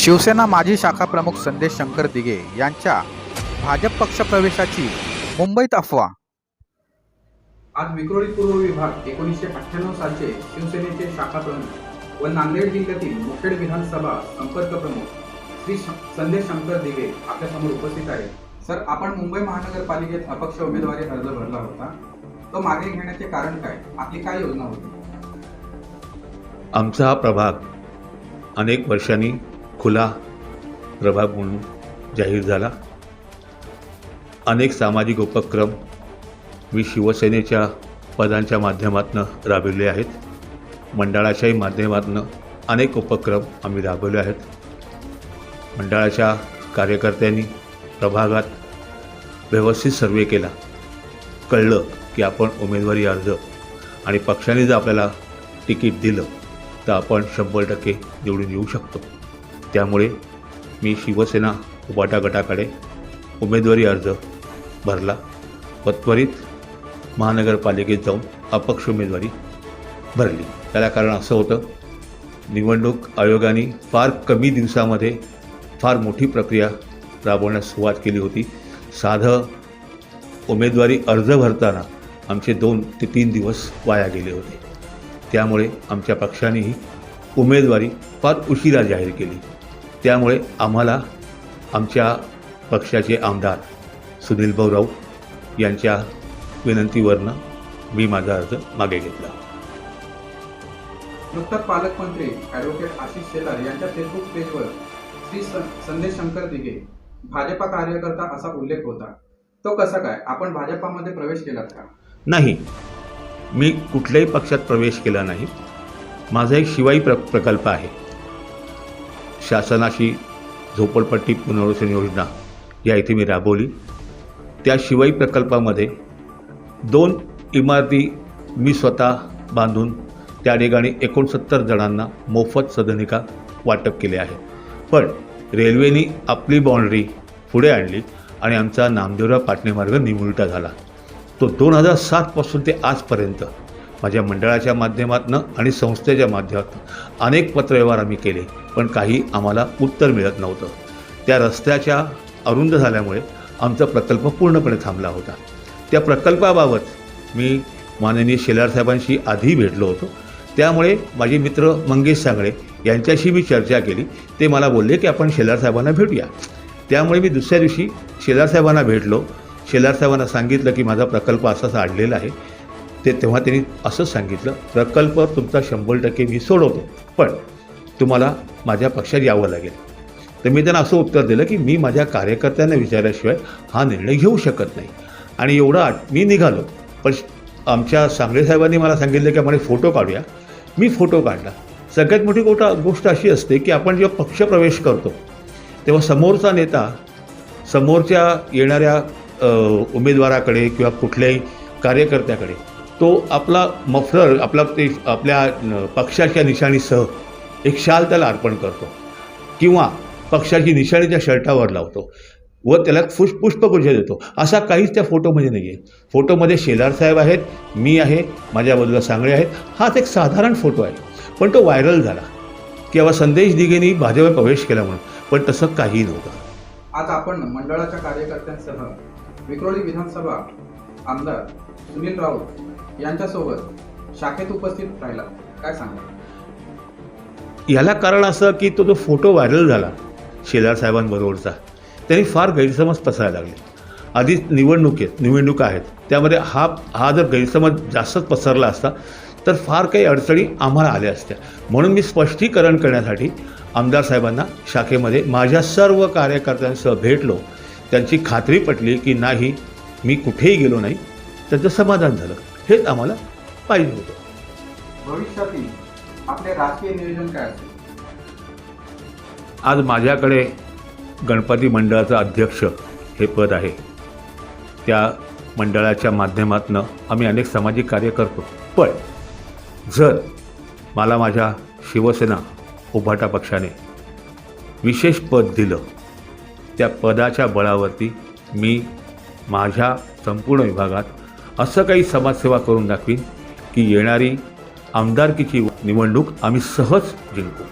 शिवसेना माजी शाखा प्रमुख संदेश शंकर दिघे यांच्या भाजप पक्ष प्रवेशाची मुंबईत अफवा. आज विक्रोळी पूर्व विभाग एकोणीसशे अठ्ठ्याण्णव सालचे शिवसेनेचे शाखा प्रमुख व नांदेड जिल्ह्यातील मुखेड विधानसभा संपर्क प्रमुख श्री श- संदेश शंकर दिघे आपल्यासमोर उपस्थित आहेत. सर आपण मुंबई महानगरपालिकेत अपक्ष उमेदवारी अर्ज भरला होता. तो मागे घेण्याचे कारण काय? आपली काय योजना होती? आमचा हा प्रभाग अनेक वर्षांनी खुला प्रभाग म्हणून जाहीर झाला. अनेक सामाजिक उपक्रम मी शिवसेनेच्या पदांच्या माध्यमातून राबविले आहेत. मंडळाच्याही माध्यमातून अनेक उपक्रम आम्ही राबवले आहेत. मंडळाच्या कार्यकर्त्यांनी प्रभागात व्यवस्थित सर्वे केला. कळलं की आपण उमेदवारी अर्ज आणि पक्षाने जर आपल्याला तिकीट दिलं तर आपण शंभर टक्के निवडून येऊ शकतो. त्यामुळे मी शिवसेना उबाटा गटाकडे उमेदवारी अर्ज भरला व त्वरित महानगरपालिकेत जाऊन अपक्ष उमेदवारी भरली. त्याला कारण असं होतं निवडणूक आयोगाने फार कमी दिवसामध्ये फार मोठी प्रक्रिया राबवण्यास सुरुवात केली होती. साधं उमेदवारी अर्ज भरताना आमचे दोन ते तीन दिवस वाया गेले होते. त्यामुळे आमच्या पक्षानेही उमेदवारी फार उशिरा जाहीर केली. त्यामुळे आम्हाला आमच्या पक्षाचे आमदार सुनील भाऊ राऊत यांच्या विनंतीवरनं मी माझा अर्ज मागे घेतला. नुकताच पालकमंत्री ॲडव्होकेट आशिष शेलार यांच्या फेसबुक पेजवर श्री संदेश शंकर दिघे भाजपा कार्यकर्ता असा उल्लेख होता. तो कसा काय? आपण भाजपामध्ये प्रवेश केलात का? नाही. मी कुठल्याही पक्षात प्रवेश केला नाही. माझा एक शिवाई प्र प्रकल्प आहे. शासनाची झोपडपट्टी पुनर्वसन योजना या इथे मी राबवली. त्या शिवाई प्रकल्पामध्ये दोन इमारती मी स्वतः बांधून त्या ठिकाणी एकोणसत्तर जणांना मोफत सदनिका वाटप केले आहे. पण रेल्वेनी आपली बाउंड्री पुढे आणली आणि आमचा नामदेवराव पाटणेमार्ग मार्ग झाला. तो दोन हजार सातपासून ते आजपर्यंत माझ्या मंडळाच्या माध्यमातून आणि संस्थेच्या माध्यमातून अनेक पत्रव्यवहार आम्ही केले. पण काही आम्हाला उत्तर मिळत नव्हतं. त्या रस्त्याच्या अरुंद झाल्यामुळे आमचा प्रकल्प पूर्णपणे थांबला होता. त्या प्रकल्पाबाबत मी माननीय शेलार साहेबांशी आधी भेटलो होतो. त्यामुळे माझे मित्र मंगेश सांगळे यांच्याशी मी चर्चा केली. ते मला बोलले की आपण शेलार साहेबांना भेटूया. त्यामुळे मी दुसऱ्या दिवशी शेलार साहेबांना भेटलो. शेलार साहेबांना सांगितलं की माझा प्रकल्प असाच आणलेला आहे. ते तेव्हा त्यांनी असंच सांगितलं प्रकल्प तुमचा शंभर टक्के मी सोडवतो. पण तुम्हाला माझ्या पक्षात यावं लागेल. तर मी त्यांना असं उत्तर दिलं की मी माझ्या कार्यकर्त्यांना विचारल्याशिवाय हा निर्णय घेऊ शकत नाही. आणि एवढा आठ मी निघालो. पण आमच्या सांगळे साहेबांनी मला सांगितलं की आपण फोटो काढूया. मी फोटो काढला. सगळ्यात मोठी गोष्ट गोष्ट अशी असते की आपण जेव्हा पक्ष प्रवेश करतो तेव्हा समोरचा नेता समोरच्या येणाऱ्या उमेदवाराकडे किंवा कुठल्याही कार्यकर्त्याकडे तो आपला मफलर आपला ते आपल्या पक्षाच्या निशाणीसह एक शाल त्याला अर्पण करतो. किंवा पक्षाची निशाणी त्या शर्टावर लावतो व त्याला फुष पुष्पगुच्छ देतो. असा काहीच त्या फोटोमध्ये नाही आहे फोटोमध्ये शेलार साहेब आहेत मी आहे माझ्या बाजूला सांगळे आहेत. हाच एक साधारण फोटो आहे. पण तो व्हायरल झाला. किंवा संदेश दिघेनी भाजपवर प्रवेश केला म्हणून. पण तसं काही नव्हतं. आज आपण मंडळाच्या कार्यकर्त्यांसह विक्रोळी विधानसभा आमदार सुनील राऊत यांच्यासोबत शाखेत उपस्थित राहिला. काय सांगा याला कारण असं की तो जो फोटो व्हायरल झाला शेलार साहेबांबरोबरचा त्यांनी फार गैरसमज पसरायला लागले. आधीच निवडणुकीत निवडणुका आहेत. त्यामध्ये हा हा जर गैरसमज जास्तच पसरला असता तर फार काही अडचणी आम्हाला आल्या असत्या. म्हणून मी स्पष्टीकरण करण्यासाठी आमदार साहेबांना शाखेमध्ये माझ्या सर्व कार्यकर्त्यांसह भेटलो. त्यांची खात्री पटली की नाही मी कुठेही गेलो नाही. त्याचं समाधान झालं. हेच आम्हाला पाहिजे होतं. भविष्यातील आपले राजकीय नियोजन काय असेल? आज माझ्याकडे गणपती मंडळाचं अध्यक्ष हे पद आहे. त्या मंडळाच्या माध्यमातून आम्ही अनेक सामाजिक कार्य करतो. पण जर मला माझ्या शिवसेना उभाटा पक्षाने विशेष पद दिलं त्या पदाच्या बळावरती मी माझ्या संपूर्ण विभागात असं काही समाजसेवा करून दाखवीन की येणारी आमदारकीची निवडणूक आम्ही सहज जिंकू.